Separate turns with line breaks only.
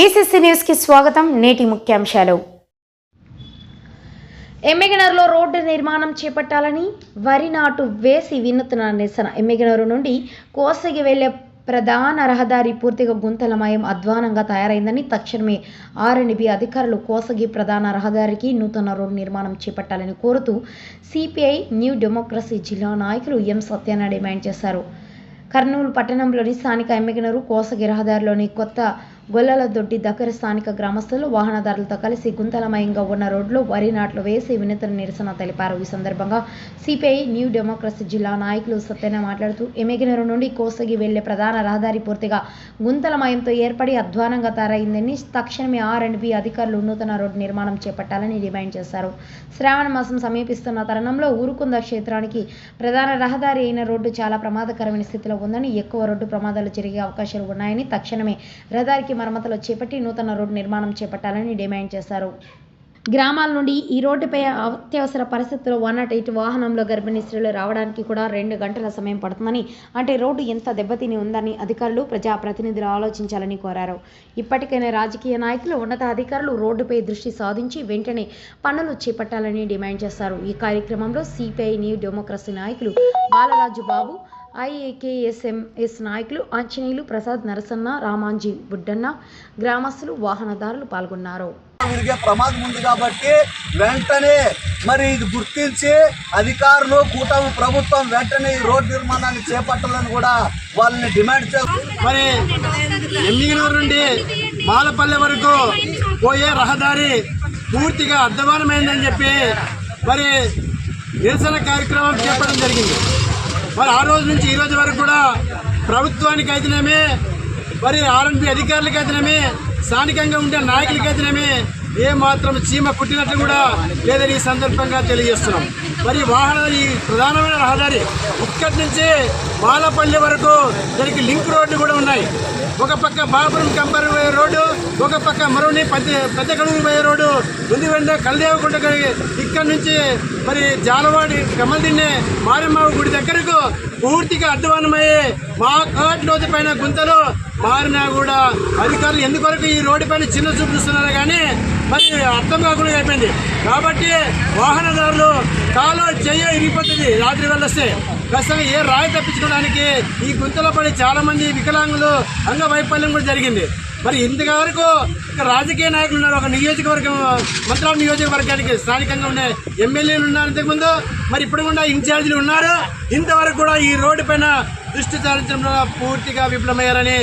BCC న్యూస్కి స్వాగతం నేటి ముఖ్యాంశాలు. ఎమ్మెగనర్లో రోడ్డు నిర్మాణం చేపట్టాలని వరి నాటు వేసి వినూత్న నిరసన. ఎమ్మిగనూరు నుండి కోసగి వెళ్ళే ప్రధాన రహదారి పూర్తిగా గుంతలమయం అధ్వానంగా తయారైందని తక్షణమే ఆర్ఎండ్బి అధికారులు కోసగి ప్రధాన రహదారికి నూతన రోడ్డు నిర్మాణం చేపట్టాలని కోరుతూ సిపిఐ న్యూ డెమోక్రసీ జిల్లా నాయకులు ఎం సత్యనారాయణ డిమాండ్ చేశారు. కర్నూలు పట్టణంలోని స్థానిక ఎమ్మిగనూరు కోసగి రహదారిలోని కొత్త గొల్లల దొడ్డి దగ్గర స్థానిక గ్రామస్తులు వాహనదారులతో కలిసి గుంతలమయంగా ఉన్న రోడ్లో వరి నాట్లు వేసి వినూత్న నిరసన తెలిపారు. ఈ సందర్భంగా సిపిఐ న్యూ డెమోక్రసీ జిల్లా నాయకులు సత్యన మాట్లాడుతూ ఎమెగినరు నుండి కోసగి వెళ్ళే ప్రధాన రహదారి పూర్తిగా గుంతలమయంతో ఏర్పడి అధ్వానంగా తయారైందని తక్షణమే ఆర్ అండ్ బి అధికారులు నూతన రోడ్డు నిర్మాణం చేపట్టాలని డిమాండ్ చేశారు. శ్రావణ మాసం సమీపిస్తున్న తరుణంలో ఊరుకుంద క్షేత్రానికి ప్రధాన రహదారి అయిన రోడ్డు చాలా ప్రమాదకరమైన స్థితిలో ఉందని ఎక్కువ రోడ్డు ప్రమాదాలు జరిగే అవకాశాలు ఉన్నాయని తక్షణమే రహదారికి మరమ్మతులు చేపట్టి నూతన రోడ్డు నిర్మాణం చేపట్టాలని డిమాండ్ చేశారు. గ్రామాల నుండి ఈ రోడ్డుపై అత్యవసర పరిస్థితుల్లో వన్ నాట్ ఎయిట్ వాహనంలో గర్భిణీ స్త్రీలు రావడానికి కూడా రెండు గంటల సమయం పడుతుందని అంటే రోడ్డు ఎంత దెబ్బతిని ఉందని అధికారులు ప్రజాప్రతినిధులు ఆలోచించాలని కోరారు. ఇప్పటికైనా రాజకీయ నాయకులు ఉన్నత అధికారులు రోడ్డుపై దృష్టి సాధించి వెంటనే పనులు చేపట్టాలని డిమాండ్ చేశారు. ఈ కార్యక్రమంలో సిపిఐ న్యూ డెమోక్రసీ నాయకులు బాలరాజు బాబు ఐఏకేఎస్ఎంఎస్ నాయకులు ఆంజనేయులు ప్రసాద్ నరసన్న రామాంజీ బుడ్డన్న గ్రామస్తులు వాహనదారులు పాల్గొన్నారు.
విరిగే ప్రమాదం ఉంది కాబట్టి వెంటనే మరి ఇది గుర్తించి అధికారులు కూటమి ప్రభుత్వం వెంటనే ఈ రోడ్డు నిర్మాణాన్ని చేపట్టాలని కూడా వాళ్ళని డిమాండ్ చేస్తారు
మరి ఎమ్మిగినూరు నుండి మాలపల్లె వరకు పోయే రహదారి పూర్తిగా అధ్వానమైందని చెప్పి మరి నిరసన కార్యక్రమం చేపట్టడం జరిగింది. మరి ఆ రోజు నుంచి ఈ రోజు వరకు కూడా ప్రభుత్వానికి అయితేనేమే మరి ఆర్ఎన్బి అధికారులకి అయితేనేమే స్థానికంగా ఉండే నాయకులకి అయితేనేమే ఏ మాత్రం చీమ కుట్టినట్లు కూడా లేదని ఈ సందర్భంగా తెలియజేస్తున్నాం. మరి వాహన ఈ ప్రధానమైన రహదారి ఇక్కడి నుంచి మాలపల్లి వరకు దానికి లింక్ రోడ్డు కూడా ఉన్నాయి. ఒక పక్క బాపురం కంపర్ పోయే రోడ్డు ఒక పక్క మరోని పెద్ద పెద్ద కడుగు పోయే రోడ్డు ముందు వెంట కలదేవకుంట ఇక్కడి నుంచి మరి జాలవాడి కమల్దిన్నే మారమ్మ గుడి దగ్గరకు పూర్తిగా అధ్వానమయ్యే మా కాటి రోడ్డు పైన గుంతలు మారినా కూడా అధికారులు ఎందుకొరకు ఈ రోడ్డు పైన చిన్న చూపిస్తున్నారు కానీ మరి అర్థం కాకుండా అయిపోయింది. కాబట్టి వాహనదారులు కాలు చెయ్య ఇరిగిపోతుంది రాత్రి వెళ్ళొస్తే ఖచ్చితంగా ఏ రాయి తప్పించుకోవడానికి ఈ గుంతలో పడి చాలామంది వికలాంగులు అంగవైఫల్యం కూడా జరిగింది. మరి ఇంతవరకు రాజకీయ నాయకులు ఉన్నారు. ఒక నియోజకవర్గం మంత్రాల నియోజకవర్గానికి స్థానికంగా ఉండే ఎమ్మెల్యేలు ఉన్నారు ఇంతకుముందు. మరి ఇప్పుడు కూడా ఇన్ఛార్జీలు ఉన్నారు? ఇంతవరకు కూడా ఈ రోడ్డు పైన దృష్టి సారించడంలో పూర్తిగా విఫలమయ్యారని